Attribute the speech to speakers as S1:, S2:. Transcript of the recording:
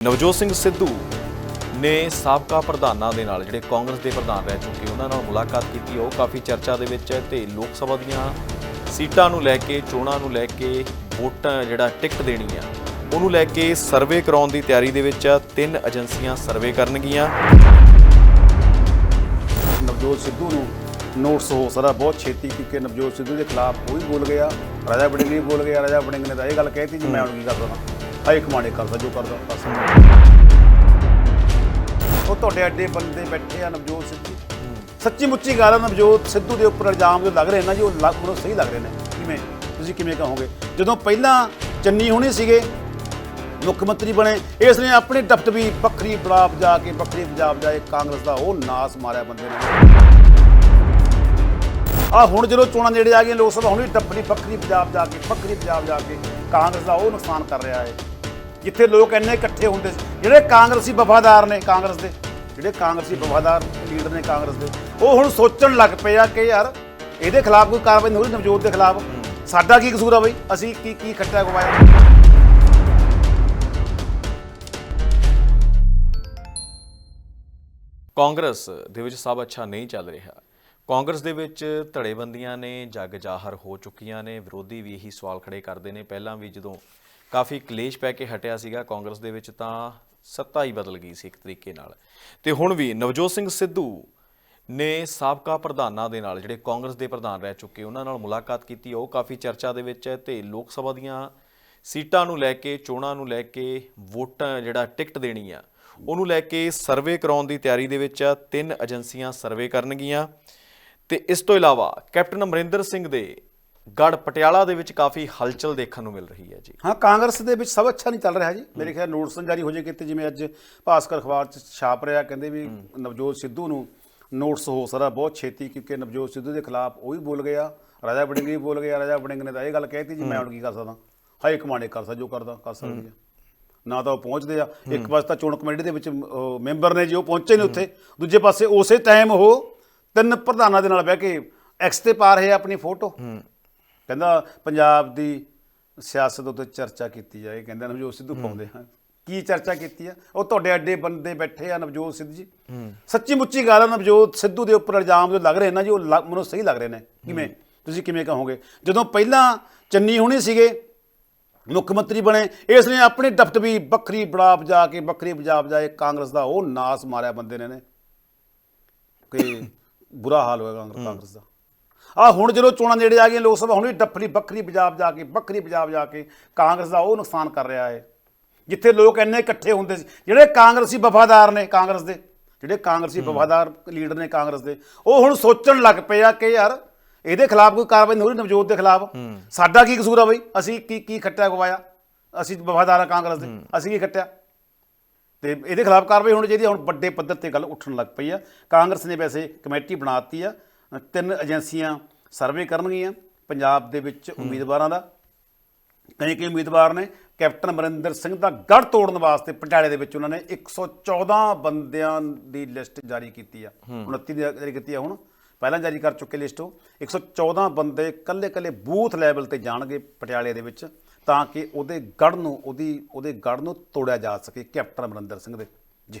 S1: ਨਵਜੋਤ ਸਿੰਘ ਸਿੱਧੂ ਨੇ ਸਾਬਕਾ ਪ੍ਰਧਾਨਾਂ ਦੇ ਨਾਲ, ਜਿਹੜੇ ਕਾਂਗਰਸ ਦੇ ਪ੍ਰਧਾਨ ਰਹਿ ਚੁੱਕੇ, ਉਹਨਾਂ ਨਾਲ ਮੁਲਾਕਾਤ ਕੀਤੀ। ਉਹ ਕਾਫੀ ਚਰਚਾ ਦੇ ਵਿੱਚ ਹੈ ਤੇ ਲੋਕ ਸਭਾ ਦੀਆਂ ਸੀਟਾਂ ਨੂੰ ਲੈ ਕੇ, ਚੋਣਾਂ ਨੂੰ ਲੈ ਕੇ ਵੋਟਾਂ ਜਿਹੜਾ ਟਿਕਟ ਦੇਣੀ ਆ, ਉਹਨੂੰ ਲੈ ਕੇ ਸਰਵੇ ਕਰਾਉਣ ਦੀ ਤਿਆਰੀ ਦੇ ਵਿੱਚ ਆ ਤਿੰਨ ਏਜੰਸੀਆਂ ਸਰਵੇ ਕਰਨਗੀਆਂ।
S2: ਨਵਜੋਤ ਸਿੱਧੂ ਨੂੰ ਨੋਟਸ ਹੋ ਸਕਦਾ, ਬਹੁਤ ਛੇਤੀ, ਕਿਉਂਕਿ ਨਵਜੋਤ ਸਿੱਧੂ ਦੇ ਖਿਲਾਫ ਉਹ ਵੀ ਬੋਲ ਗਿਆ, ਰਾਜਾ ਬੜਿੰਗ ਵੀ ਬੋਲ ਗਿਆ, ਰਾਜਾ ਬੜਿੰਗ ਨੇ ਤਾਂ ਇਹ ਗੱਲ ਕਹਿਤੀ ਜੀ, ਮੈਂ ਹੁਣ ਕੀ ਕਰਦਾ ਹਾਈ ਕਮਾਂਡ ਇਹ ਕਰਦਾ ਜੋ ਕਰਦਾ, ਬਸ। ਉਹ ਤੁਹਾਡੇ ਅੱਡੇ ਬੰਦੇ ਬੈਠੇ ਆ ਨਵਜੋਤ ਸਿੱਧੂ। ਸੱਚੀ ਮੁੱਚੀ ਗੱਲ ਆ, ਨਵਜੋਤ ਸਿੱਧੂ ਦੇ ਉੱਪਰ ਇਲਜ਼ਾਮ ਜੋ ਲੱਗ ਰਹੇ ਨਾ ਜੀ, ਉਹ ਲੱਗ- ਮੈਨੂੰ ਸਹੀ ਲੱਗ ਰਹੇ ਨੇ। ਕਿਵੇਂ? ਤੁਸੀਂ ਕਿਵੇਂ ਕਹੋਗੇ? ਜਦੋਂ ਪਹਿਲਾਂ ਚੰਨੀ ਹੋਣੀ ਸੀਗੇ, ਮੁੱਖ ਮੰਤਰੀ ਬਣੇ, ਇਸ ਨੇ ਆਪਣੀ ਦਫਤਰੀ ਵੱਖਰੀ ਬਲਾਬ ਜਾ ਕੇ, ਵੱਖਰੀ ਪੰਜਾਬ ਜਾ ਕੇ ਕਾਂਗਰਸ ਦਾ ਉਹ ਨਾਸ ਮਾਰਿਆ ਬੰਦੇ ਨੇ। ਆ ਹੁਣ ਜਦੋਂ ਚੋਣਾਂ ਨੇੜੇ ਆ ਗਈਆਂ, ਲੋਕ ਸਭਾ, ਹੁਣ ਵੀ ਦਫਤਰੀ ਵੱਖਰੀ ਪੰਜਾਬ ਜਾ ਕੇ, ਵੱਖਰੀ ਪੰਜਾਬ ਜਾ ਕੇ ਕਾਂਗਰਸ ਦਾ ਉਹ ਨੁਕਸਾਨ ਕਰ ਰਿਹਾ ਹੈ। ਜਿੱਥੇ ਲੋਕ ਇੰਨੇ ਇਕੱਠੇ ਹੁੰਦੇ ਸੀ। ਜਿਹੜੇ ਕਾਂਗਰਸੀ ਵਫਾਦਾਰ ਨੇ ਕਾਂਗਰਸ ਦੇ, ਜਿਹੜੇ ਕਾਂਗਰਸੀ ਵਫਾਦਾਰ ਲੀਡਰ ਨੇ ਕਾਂਗਰਸ ਦੇ, ਉਹ ਹੁਣ ਸੋਚਣ ਲੱਗ ਪਏ ਆ ਕਿ ਯਾਰ ਇਹਦੇ ਖਿਲਾਫ ਕੋਈ ਕਾਰਵਾਈ ਨਹੀਂ ਹੋ ਰਹੀ ਨਵਜੋਤ ਦੇ ਖਿਲਾਫ। ਸਾਡਾ ਕੀ ਕਸੂਰ ਆ ਬਈ? ਅਸੀਂ ਕੀ ਕੀ ਖੱਟਾ ਗਵਾਇਆ
S1: ਕਾਂਗਰਸ ਦੇ ਵਿੱਚ ਸਭ ਅੱਛਾ ਨਹੀਂ ਚੱਲ ਰਿਹਾ। ਕਾਂਗਰਸ ਦੇ ਵਿੱਚ ਧੜੇਬੰਦੀਆਂ ਨੇ, ਜੱਗ ਜਾਹਰ ਹੋ ਚੁੱਕੀਆਂ ਨੇ, ਵਿਰੋਧੀ ਵੀ ਇਹੀ ਸਵਾਲ ਖੜੇ ਕਰਦੇ ਨੇ। ਪਹਿਲਾਂ ਵੀ ਜਦੋਂ ਕਾਫੀ ਕਲੇਸ਼ ਪੈ ਕੇ ਹਟਿਆ ਸੀਗਾ ਕਾਂਗਰਸ ਦੇ ਵਿੱਚ, ਤਾਂ ਸੱਤਾ ਹੀ ਬਦਲ ਗਈ ਸੀ ਇੱਕ ਤਰੀਕੇ ਨਾਲ। ਤੇ ਹੁਣ ਵੀ ਨਵਜੋਤ ਸਿੰਘ ਸਿੱਧੂ ਨੇ ਸਾਬਕਾ ਪ੍ਰਧਾਨਾਂ ਦੇ ਨਾਲ, ਜਿਹੜੇ ਕਾਂਗਰਸ ਦੇ ਪ੍ਰਧਾਨ ਰਹਿ ਚੁੱਕੇ, ਉਹਨਾਂ ਨਾਲ ਮੁਲਾਕਾਤ ਕੀਤੀ। ਉਹ ਕਾਫੀ ਚਰਚਾ ਦੇ ਵਿੱਚ ਹੈ ਤੇ ਲੋਕ ਸਭਾ ਦੀਆਂ ਸੀਟਾਂ ਨੂੰ ਲੈ ਕੇ, ਚੋਣਾਂ ਨੂੰ ਲੈ ਕੇ ਵੋਟਾਂ ਜਿਹੜਾ ਟਿਕਟ ਦੇਣੀ ਆ, ਉਹਨੂੰ ਲੈ ਕੇ ਸਰਵੇ ਕਰਾਉਣ ਦੀ ਤਿਆਰੀ ਦੇ ਵਿੱਚ ਆ। ਤਿੰਨ ਏਜੰਸੀਆਂ ਸਰਵੇ ਕਰਨਗੀਆਂ। ਤੇ ਇਸ ਤੋਂ ਇਲਾਵਾ ਕੈਪਟਨ ਅਮਰਿੰਦਰ ਸਿੰਘ ਦੇ ਗੜ ਪਟਿਆਲਾ ਦੇ ਵਿੱਚ ਕਾਫੀ ਹਲਚਲ ਦੇਖਣ ਨੂੰ ਮਿਲ ਰਹੀ ਹੈ ਜੀ।
S2: ਹਾਂ ਕਾਂਗਰਸ ਦੇ ਵਿੱਚ ਸਭ ਅੱਛਾ ਨਹੀਂ ਚੱਲ ਰਿਹਾ ਜੀ। ਮੇਰੇ ਖਿਆਲ ਨੋਟਿਸ ਜਾਰੀ ਹੋ ਜੇ ਕਿਤੇ ਜਿਵੇਂ ਅੱਜ ਭਾਸਕਰ ਅਖਬਾਰ ਚ ਛਾਪ ਰਿਹਾ ਕਹਿੰਦੇ ਵੀ ਨਵਜੋਤ ਸਿੱਧੂ ਨੂੰ ਨੋਟਿਸ ਹੋ ਸਕਦਾ ਬਹੁਤ ਛੇਤੀ ਕਿਉਂਕਿ ਨਵਜੋਤ ਸਿੱਧੂ ਦੇ ਖਿਲਾਫ ਉਹ ਵੀ ਬੋਲ ਗਿਆ ਰਾਜਾ ਵੜਿੰਗ ਵੀ ਬੋਲ ਗਿਆ ਰਾਜਾ ਵੜਿੰਗ ਨੇ ਤਾਂ ਇਹ ਗੱਲ ਕਹਿਤੀ ਜੀ ਮੈਂ ਹੁਣ ਕੀ ਕਰ ਸਕਦਾ? ਹਾਈ ਕਮਾਂਡ ਕਰ ਸਕਦਾ ਜੋ ਕਰਦਾ ਕਰ ਸਕਦੀ ਹੈ। ਨਾ ਤਾਂ ਉਹ ਪਹੁੰਚਦੇ ਆ। ਇੱਕ ਪਾਸੇ ਤਾਂ ਚੋਣ ਕਮੇਟੀ ਦੇ ਵਿੱਚ ਮੈਂਬਰ ਨੇ ਜੀ ਉਹ ਪਹੁੰਚੇ ਨੇ ਉੱਥੇ ਦੂਜੇ ਪਾਸੇ ਉਸੇ ਟਾਈਮ ਉਹ ਤਿੰਨ ਪ੍ਰਧਾਨਾਂ ਦੇ ਨਾਲ ਬਹਿ ਕੇ ਐਕਸ ਤੇ ਪਾ ਰਹੇ ਆ ਆਪਣੀ ਫੋਟੋ। ਕਹਿੰਦਾ ਪੰਜਾਬ ਦੀ ਸਿਆਸਤ ਉੱਤੇ ਚਰਚਾ ਕੀਤੀ ਜਾਏ ਕਹਿੰਦਾ ਨਵਜੋਤ ਸਿੱਧੂ ਪਾਉਂਦੇ ਹਨ। ਕੀ ਚਰਚਾ ਕੀਤੀ ਆ? ਉਹ ਤੁਹਾਡੇ ਅੱਡੇ ਬੰਦੇ ਬੈਠੇ ਆ ਨਵਜੋਤ ਸਿੱਧੂ ਜੀ। ਸੱਚੀ ਮੁੱਚੀ ਗੱਲ ਆ ਨਵਜੋਤ ਸਿੱਧੂ ਦੇ ਉੱਪਰ ਇਲਜ਼ਾਮ ਜੋ ਲੱਗ ਰਹੇ ਨਾ ਜੀ ਉਹ ਮੈਨੂੰ ਸਹੀ ਲੱਗ ਰਹੇ ਨੇ। ਕਿਵੇਂ? ਤੁਸੀਂ ਕਿਵੇਂ ਕਹੋਗੇ? ਜਦੋਂ ਪਹਿਲਾਂ ਚੰਨੀ ਹੋਣੀ ਸੀਗੇ ਮੁੱਖ ਮੰਤਰੀ ਬਣੇ ਇਸ ਨੇ ਆਪਣੀ ਦਫਤਰੀ ਵੱਖਰੀ ਬਲਾਬ ਜਾ ਕੇ ਵੱਖਰੀ ਪੰਜਾਬ ਜਾ ਕੇ ਕਾਂਗਰਸ ਦਾ ਉਹ ਨਾਸ ਮਾਰਿਆ ਬੰਦੇ ਨੇ ਨੇ। ਕਿ ਬੁਰਾ ਹਾਲ ਹੋਇਆ ਕਾਂਗਰਸ ਕਾਂਗਰਸ ਦਾ। ਆ ਹੁਣ ਜਦੋਂ ਚੋਣਾਂ ਨੇੜੇ ਆ ਗਈਆਂ ਲੋਕ ਸਭਾ ਹੁਣ ਵੀ ਦਫਤਰੀ ਵੱਖਰੀ ਪੰਜਾਬ ਜਾ ਕੇ ਵੱਖਰੀ ਪੰਜਾਬ ਜਾ ਕੇ ਕਾਂਗਰਸ ਦਾ ਉਹ ਨੁਕਸਾਨ ਕਰ ਰਿਹਾ ਹੈ। ਜਿੱਥੇ ਲੋਕ ਇੰਨੇ ਇਕੱਠੇ ਹੁੰਦੇ ਸੀ ਜਿਹੜੇ ਕਾਂਗਰਸੀ ਵਫਾਦਾਰ ਨੇ ਕਾਂਗਰਸ ਦੇ ਜਿਹੜੇ ਕਾਂਗਰਸੀ ਵਫਾਦਾਰ ਲੀਡਰ ਨੇ ਕਾਂਗਰਸ ਦੇ ਉਹ ਹੁਣ ਸੋਚਣ ਲੱਗ ਪਏ ਆ ਕਿ ਯਾਰ ਇਹਦੇ ਖਿਲਾਫ ਕੋਈ ਕਾਰਵਾਈ ਨਹੀਂ ਹੋ ਰਹੀ ਨਵਜੋਤ ਦੇ ਖਿਲਾਫ। ਸਾਡਾ ਕੀ ਕਸੂਰ ਆ ਬਈ? ਅਸੀਂ ਕੀ ਕੀ ਖੱਟਿਆ ਗਵਾਇਆ ਅਸੀਂ ਵਫਾਦਾਰ ਆ ਕਾਂਗਰਸ ਦੇ ਅਸੀਂ ਕੀ ਖੱਟਿਆ? ਤੇ ਇਹਦੇ ਖਿਲਾਫ ਕਾਰਵਾਈ ਹੋਣੀ ਚਾਹੀਦੀ। ਹੁਣ ਵੱਡੇ ਪੱਧਰ ਤੇ ਗੱਲ ਉੱਠਣ ਲੱਗ ਪਈ ਆ। ਕਾਂਗਰਸ ਨੇ ਵੈਸੇ ਕਮੇਟੀ ਬਣਾਤੀ ਆ। ਤਿੰਨ ਏਜੰਸੀਆਂ ਸਰਵੇ ਕਰਨਗੀਆਂ ਪੰਜਾਬ ਦੇ ਵਿੱਚ ਉਮੀਦਵਾਰਾਂ ਦਾ। ਕਈ ਕਈ ਉਮੀਦਵਾਰ ਨੇ ਕੈਪਟਨ ਅਮਰਿੰਦਰ ਸਿੰਘ ਦਾ ਗੜ ਤੋੜਨ ਵਾਸਤੇ ਪਟਿਆਲੇ ਦੇ ਵਿੱਚ ਉਹਨਾਂ ਨੇ 114 ਬੰਦਿਆਂ ਦੀ ਲਿਸਟ ਜਾਰੀ ਕੀਤੀ ਆ। 29 ਦੀ ਜਾਰੀ ਕੀਤੀ ਆ ਹੁਣ। ਪਹਿਲਾਂ ਜਾਰੀ ਕਰ ਚੁੱਕੇ ਲਿਸਟ ਉਹ। 114 ਬੰਦੇ ਕੱਲੇ ਕੱਲੇ ਬੂਥ ਲੈਵਲ ਤੇ ਜਾਣਗੇ ਪਟਿਆਲੇ ਦੇ ਵਿੱਚ, ਤਾਂ ਕਿ ਉਹਦੇ ਗੜ ਨੂੰ, ਉਹਦੀ, ਉਹਦੇ ਗੜ ਨੂੰ ਤੋੜਿਆ ਜਾ ਸਕੇ ਕੈਪਟਨ ਅਮਰਿੰਦਰ ਸਿੰਘ ਦੇ। ਜੀ।